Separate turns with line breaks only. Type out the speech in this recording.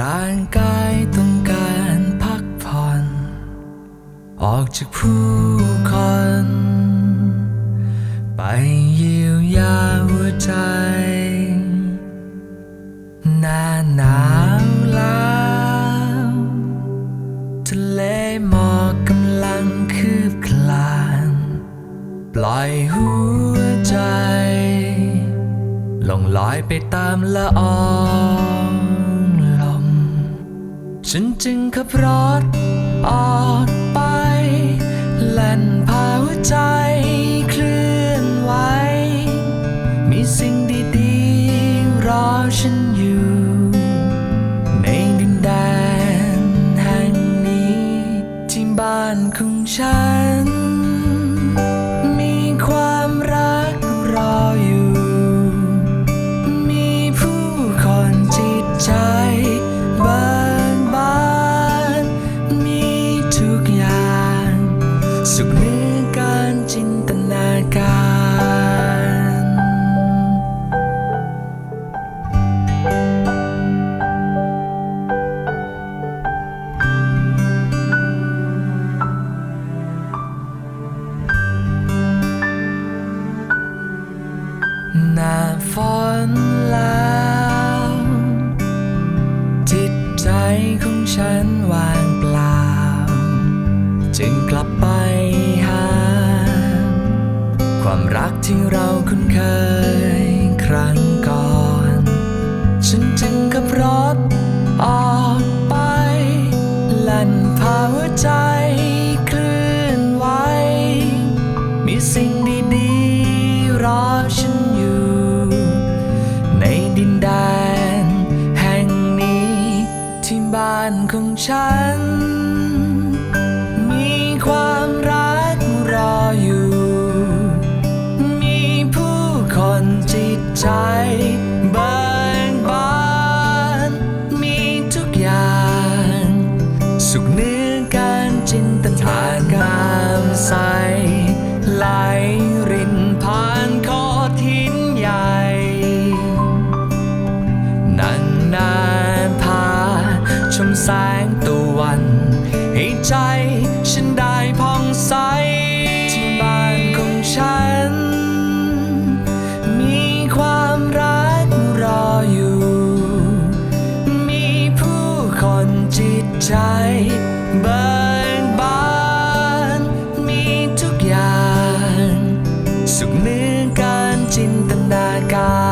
ร่างกายต้องการพักผ่อน ออกจากผู้คน ไปเยียวยาหัวใจ หน้าหนาวแล้วทะเลหมอกกำลังคืบคลาน ปล่อยหัวใจ ลงลอยไปตามละออง ฉันจึงขับรถออกไป แล่นพาหัวใจ จึงกลับไปหา ความรักที่เราคุ้นเคยครั้ง สุขเนื้อการจินตนาการใสไหลรินผ่านคอทิ้นใหญ่ นานนานพาชมแสงตะวัน ให้ใจ ที่ใจเบิกบานมีทุกอย่าง สุขเหนือการจินตนาการ